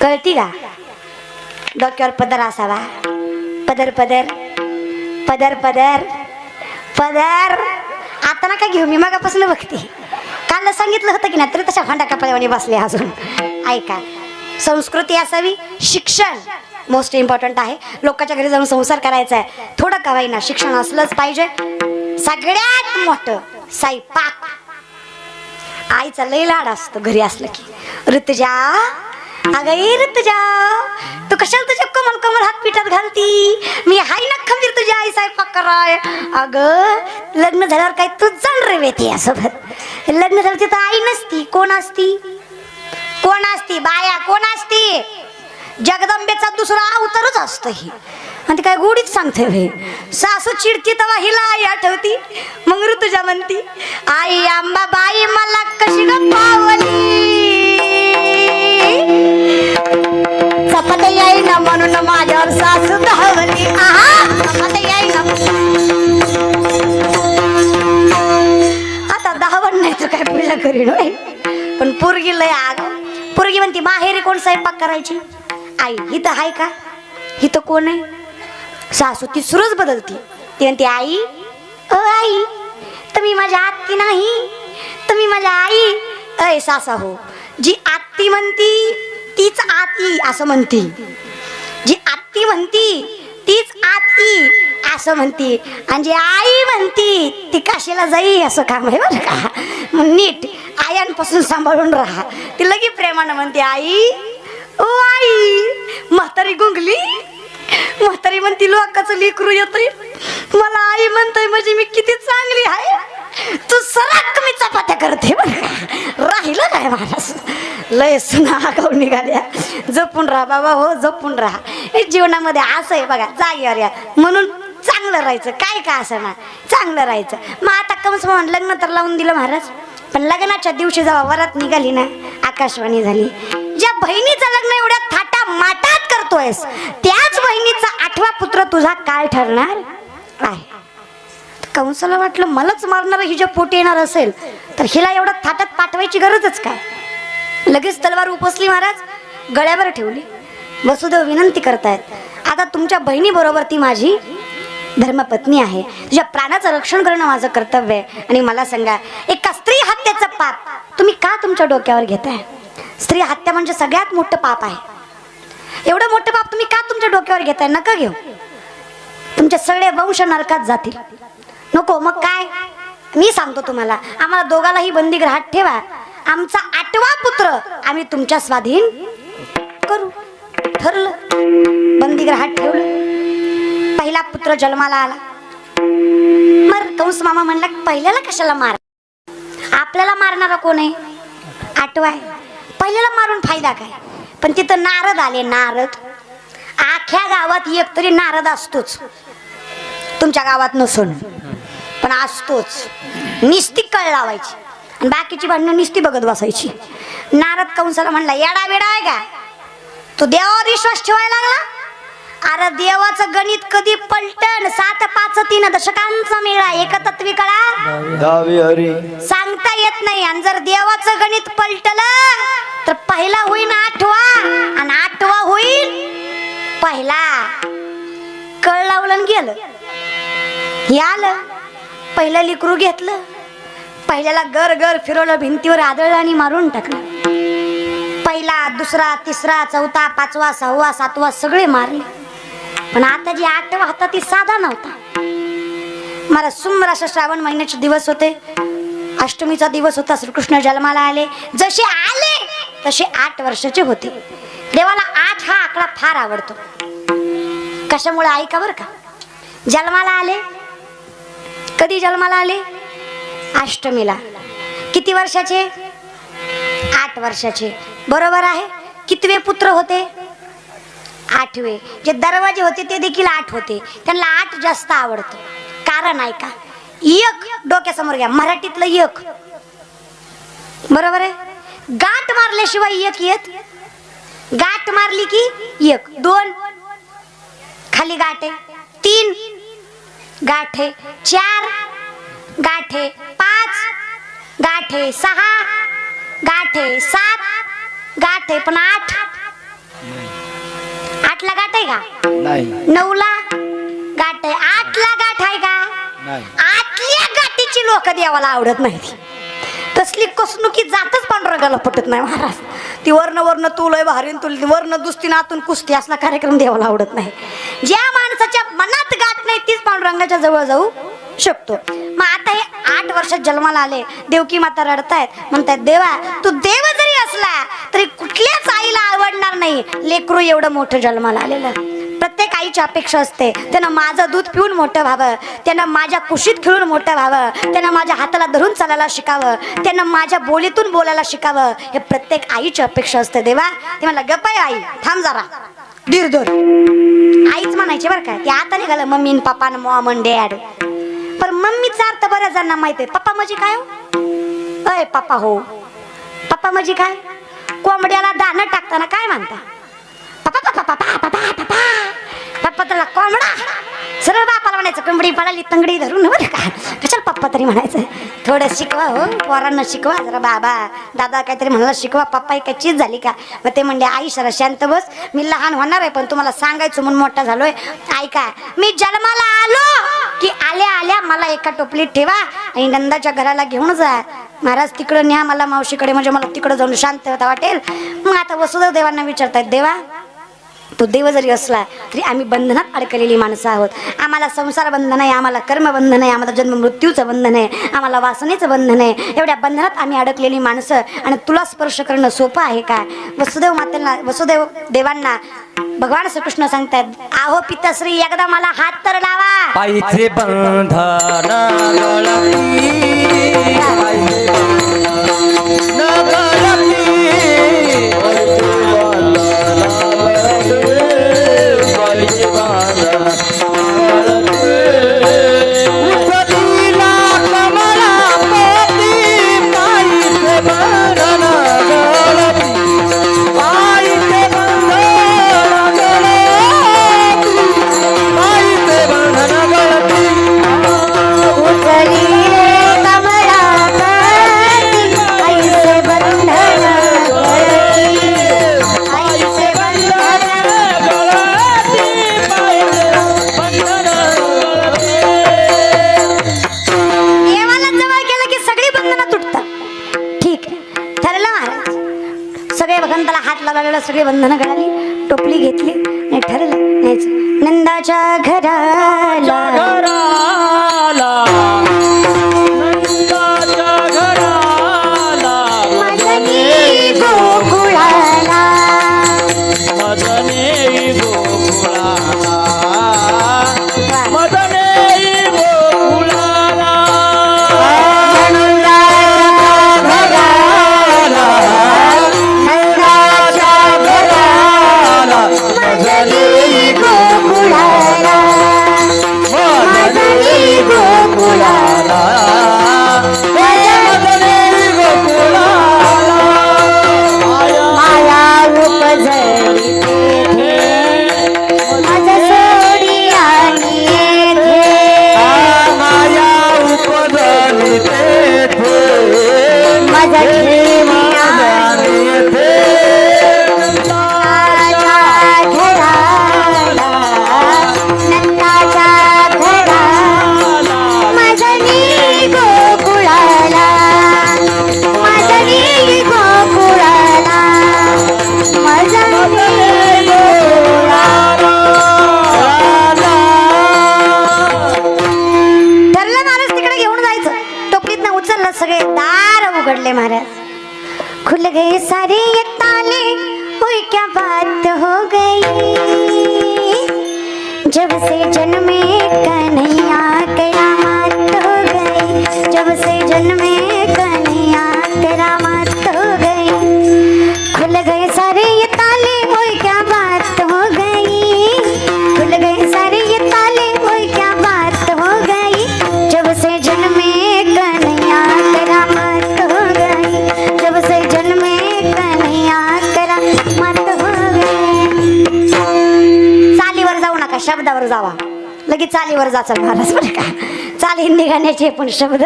कळती का? डोक्यावर पदर असावा. पदर पदर. पदर पदर. पदर. आता काय घेऊ मी मगापासून बघते. काल सांगितलं होतं की नाही तरी तशा भांडा कपड्यावानी बसले अजून. ऐका संस्कृती असावी शिक्षण मोस्ट इम्पॉर्टंट आहे. लोकांच्या घरी जाऊन संसार करायचा आहे. थोडं कवाई ना शिक्षण असलंच पाहिजे. सगळ्यात मोठं स्वयंपाक आईचा लई लाड असतो घरी असलं की. ऋतुजा अगं ए ऋतुजा तू कशाला तुझ्या कमल कमल हात पिठात घालती? मी हाय ना खंबीर तुझी आई स्वयंपाक कराय. अगं लग्न झाल्यावर काय तू जाण रे वेते यासोबत. लग्न झालं तिथं आई नसती. कोण असती? कोण असती? बाया कोण असती? जगदंबेचा दुसरा अवतारच असतो ही. आणि ती काय गोडीच सांगते भाई सासू चिडती तेव्हा हिला आई आठवती. मग ऋतुजा म्हणती आई आंबा बाई मला कशी ग पावली? चपात्या याई ना म्हणून माझ्यावर सासू धावली. आहा चपात्या याई ना आता धावण नाही तर काय पूजा करीन होय? पण पोरगी लय आग. पोरगी म्हणती माहेरी कोण स्वयंपाक करायची? आई इथं आहे का? इथं कोण आहे? सासू ती सुरच बदलती. ती म्हणते आई अ आई तुम्ही माझ्या आत्ती नाही. तुम्ही माझ्या आई. अय सासा हो. जी आत्ती म्हणती तीच आती असं म्हणती. जी आत्ती म्हणती तीच आती असं म्हणती. आणि जी आई म्हणती ती काशीला जाई असं काम आहे बरं का. मग नीट आयांपासून सांभाळून राहा. ती लगी प्रेमानं म्हणते आई ओ आई म्हातारी गुंगली म्हातारी म्हणती लोकाचं लेकरू येतोय. मला आई म्हणतोय म्हणजे मी किती चांगली आहे. तू सराक कमी चपात्या करते बर राहिलं काय महाराज लय सुना गाऊन निघाल्या. जपून राहा बाबा हो जपून राहा. हे जीवनामध्ये असं आहे बघा जागेवर या. म्हणून चांगलं राहायचं. काय का असं ना चांगलं राहायचं? मग आता कमस म्हणून लग्न तर लावून दिलं महाराज. पण लग्नाच्या दिवशी जेव्हा वरात निघाली ना आकाशवाणी झाली. ज्या बहिणीचं लग्न एवढ्या थाटा माटात करतोयस त्याच बहिणीचा आठवा पुत्र तुझा काय ठरणार आहे. कंसाला वाटलं मलाच मारणार हिच्या पोटी येणार असेल तर हिला एवढं थाटात पाठवायची गरजच काय? लगेच तलवार उपसली महाराज गळ्यावर ठेवली. वसुदेव विनंती करतायत आता तुमच्या बहिणी बरोबर ती माझी धर्मपत्नी आहे. तुझ्या प्राणाचं रक्षण करणं माझं कर्तव्य आहे. आणि मला सांगा एका स्त्री हत्येचं पाप तुम्ही का तुमच्या डोक्यावर घेताय? स्त्री हत्या म्हणजे सगळ्यात मोठं पाप आहे. एवढं मोठं पाप तुम्ही का तुमच्या डोक्यावर घेताय? नका घेऊ. तुमचे सगळे वंश नरकात जातील. नको मग काय? मी सांगतो तुम्हाला आम्हाला दोघालाही बंदीगृहात ठेवा. आमचा आठवा पुत्र आम्ही तुमच्या स्वाधीन करू. ठरलं. बंदीगृहात ठेवलं. पहिला पुत्र जन्माला आला. मर कंस मामा म्हणला पहिल्याला कशाला मार? आपल्याला मारणारा कोण आहे? आठवा आहे. पहिल्याला मारून फायदा काय? पण तिथं नारद आले नारद. आख्या गावात एक तरी नारद असतोच. तुमच्या गावात नसून. पण असतोच निस्ती कळ लावायची. आणि बाकीची भांडणं निस्ती बघत बसायची. नारद कंसाला म्हणला येडा बेडा आहे का? तू देवावर विश्वास ठेवायला लागला? अरे देवाचं गणित कधी पलटण सात पाच तीन दशकांचा मेळा एकतत्वी कळा. दहावी हरी. सांगता येत नाही. आणि जर देवाचं गणित पलटलं तर पहिला होईल आठवा. आणि आठवा होईल पहिला. कळ लावलं गेलं. हे आलं. पहिलं लिकरू घेतलं. पहिल्याला गर गर फिरवलं भिंतीवर आदळलं आणि मारून टाकलं. पहिला दुसरा तिसरा चौथा पाचवा सहावा सातवा सगळे मारले. पण आता जी आठवा होता ती साधा नव्हता. मला सुंदर अशा श्रावण महिन्याचे दिवस होते. अष्टमीचा दिवस होता श्रीकृष्ण जन्माला आले. जसे आले तसे आठ वर्षाचे होते. देवाला आठ हा आकडा फार आवडतो. कशामुळे ऐका बरं का. जन्माला आले कधी जन्माला आले? अष्टमीला. किती वर्षाचे? आठ वर्षाचे. बरोबर आहे? कितवे पुत्र होते? आठवे. जे दरवाजे होते ते देखील आठ होते. त्यांना आठ जास्त आवडतं. कारण आहे का? एक डोक्यासमोर घ्या. मराठीतलं एक. बरोबर आहे? गाठ मारल्याशिवाय एक येत? गाठ मारली की एक. दोन. खाली गाठ आहे. तीन. गाठे चार गाठे पाच गाठे सहा गाठे सात गाठे पण आठ. का? नाही. नऊला? गाठ आहे आठला गाठ आहे का? नाही. आतल्या गाठीची लोक देवाला आवडत नाहीत. तसली कसनुकी जातच पांडुरंगाला पटत नाही महाराज. ती वर्ण वर्ण तुलय भारी तुल वर्ण दुसती नातून कुस्ती असला कार्यक्रम देवाला आवडत नाही. ज्या माणसाच्या मनात गाठ नाही तीच पांडुरंगाच्या जवळ जाऊ शकतो. मग आता हे आठ वर्षात जन्माला आले. देवकी माता रडतायत. म्हणतायत देवा तू देव जरी असला तरी कुठल्याच आईला आवडणार नाही. लेकरू एवढं मोठं जन्माला आलेलं. प्रत्येक आईची अपेक्षा असते. त्यानं माझं दूध पिऊन मोठं व्हावं. त्यानं माझ्या कुशीत खेळून मोठं व्हावं. त्यानं माझ्या हाताला धरून चालायला शिकावं. त्यानं माझ्या बोलीतून बोलायला शिकावं. हे प्रत्येक आईची अपेक्षा असते. देवा ते मला गप्पा आई. थांब जरा. धीर धर. आईच म्हणायची बरं का ते आता निघालं मम्मी पप्पा मॉम डॅड पण मम्मीचा अर्थ बऱ्याच जणांना माहिती आहे पप्पा म्हणजे काय हो? अय पप्पा हो. पप्पा म्हणजे काय? कोंबड्याला दाणं टाकताना काय म्हणता? पप्पा पप्पा पप्पा पप्पा पप्पा. पप्पा त्याला कोंबडा. सरळ बापाला म्हणायचं कोंबडी पळाली तंगडी धरून हो बरं का? कशाला पप्पा तरी म्हणायचं थोडं शिकवा हो पोरांना शिकवा जरा बाबा. दादा काहीतरी म्हणाला शिकवा पप्पा ही काही चीज झाली का? मग ते म्हणले आई सर शांत बस. मी लहान होणार आहे पण तुम्हाला सांगायचं म्हणून मोठा झालोय. ऐका मी जन्माला आलो की आल्या आल्या मला एका टोपलीत ठेवा आणि नंदाच्या घराला घेऊन जा. महाराज तिकडं न्या मला मावशीकडे म्हणजे मला तिकडं जाऊन शांतता वाटेल. मग आता वसुदेव देवांना विचारतायत देवा तो देव जरी असला तरी आम्ही बंधनात अडकलेली माणसं आहोत. आम्हाला संसार बंधन आहे आम्हाला कर्मबंधन आहे आम्हाला जन्म मृत्यूचं बंधन आहे आम्हाला वासनेचं बंधन आहे. एवढ्या बंधनात आम्ही अडकलेली माणसं आणि तुला स्पर्श करणं सोपं आहे का? वसुदेव मातेला वसुदेव देवांना भगवान श्रीकृष्ण सांगतात आहो पितश्री एकदा मला हात तर लावा. नंदाच्या घराला. गए सारे ये ताले कोई क्या बात हो गई? जब से जन्मे कन्हैया बात हो गई, जब से जन्मे कन्हैया करामात चालीवर जाऊ जाचाल महाराज बरं का? चाली निघाण्याचे पण शब्द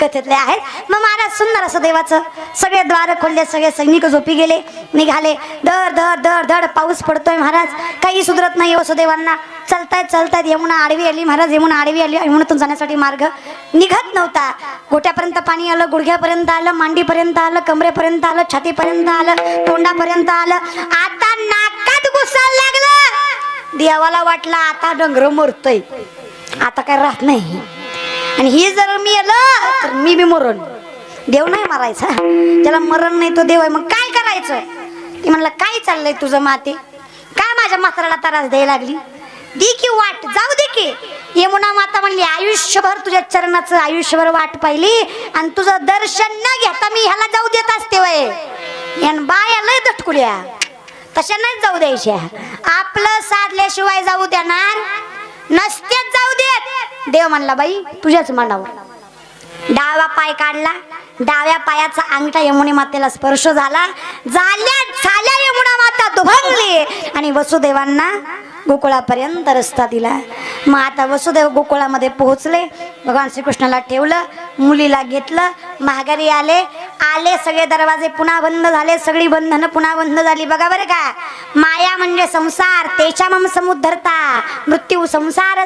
कथेतले आहेत. मग महाराज सुंदर असं देवाचं सगळे द्वार खोलले सगळे सैनिक झोपी गेले निघाले. धड धड धड धड पाऊस पडतोय महाराज. काही सुधरत नाही हो वसुदेवांना चालतायत चालतायत यमुना आडवी आली महाराज यमुना आडवी आली. यमुनातून जाण्यासाठी मार्ग निघत नव्हता. गोट्यापर्यंत पाणी आलं गुडघ्यापर्यंत आलं मांडीपर्यंत आलं कमरेपर्यंत आलं छातीपर्यंत आलं तोंडापर्यंत आलं. आता नाकात घुसाल देवाला वाटला आता डोंगर मरतोय. आता काय राहत नाही. आणि ही जर मी आलं तर मी बी मरण देव नाही मारायचा. त्याला मरण नाही तो देव आहे. मग काय करायचं? ती म्हणलं काय चाललंय तुझं माते? काय माझ्या म्हाताराला त्रास द्यायला लागली? दे की वाट जाऊ दे की. यमुना माता म्हणली आयुष्यभर तुझ्या चरणाचं आयुष्यभर वाट पाहिली आणि तुझं दर्शन न घेता मी ह्याला जाऊ देत असते वय. यान बाया लय दटकुल्या. तशा नाही जाऊ द्यायच्या आपलं साधल्याशिवाय जाऊ देणार नसतेच जाऊ देत. देव म्हणला बाई तुझ्याच मनावर. डावा पाय काढला. डाव्या पायाचा अंगठा यमुने मातेला स्पर्श झाला. झाल्या झाल्या यमुना माता दुभंगली आणि वसुदेवांना गोकुळापर्यंत रस्ता दिला. मग आता वसुदेव गोकुळामध्ये पोहोचले. भगवान श्रीकृष्णाला ठेवलं मुलीला घेतलं माघारी आले. आले सगळे दरवाजे पुन्हा बंद झाले सगळी बंधनं पुन्हा बंद झाली. बघा बरं का. माया म्हणजे संसार तेच्या मम समुद्धरता मृत्यू संसार